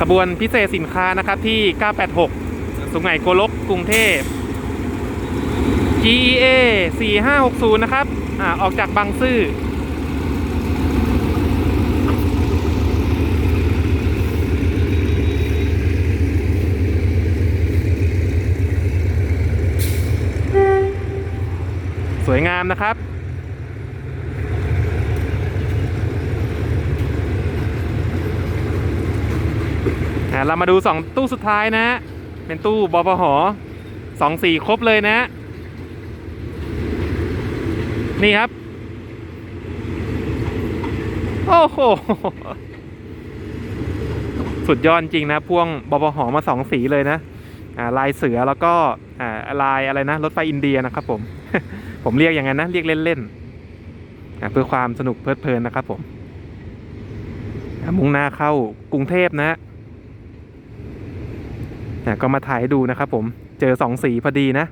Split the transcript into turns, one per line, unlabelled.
ขบวนพิเศษสินค้านะครับที่ 986 สุไหงโกลกกรุงเทพ GEA 4560 นะครับอาออกจากบางซื่อสวยงามนะครับ อะเรามาดู 2 ตู้สุดท้ายนะ เป็นตู้บปหสองสีครบเลยนะ นี่ครับ โอ้โห สุดยอดจริงนะพ่วงบปหมาสองสีเลยนะาลายเสือแล้วก็ลายอะไรนะ รถไฟอินเดียนะครับผม ผมเรียกอย่างนั้นนะ เรียกเล่นๆเพื่อความสนุกเพลิดเพลินนะครับผมมุ่งหน้าเข้ากรุงเทพนะอะ ก็มาถ่ายให้ดูนะครับผมเจอสองสีพอดีนะ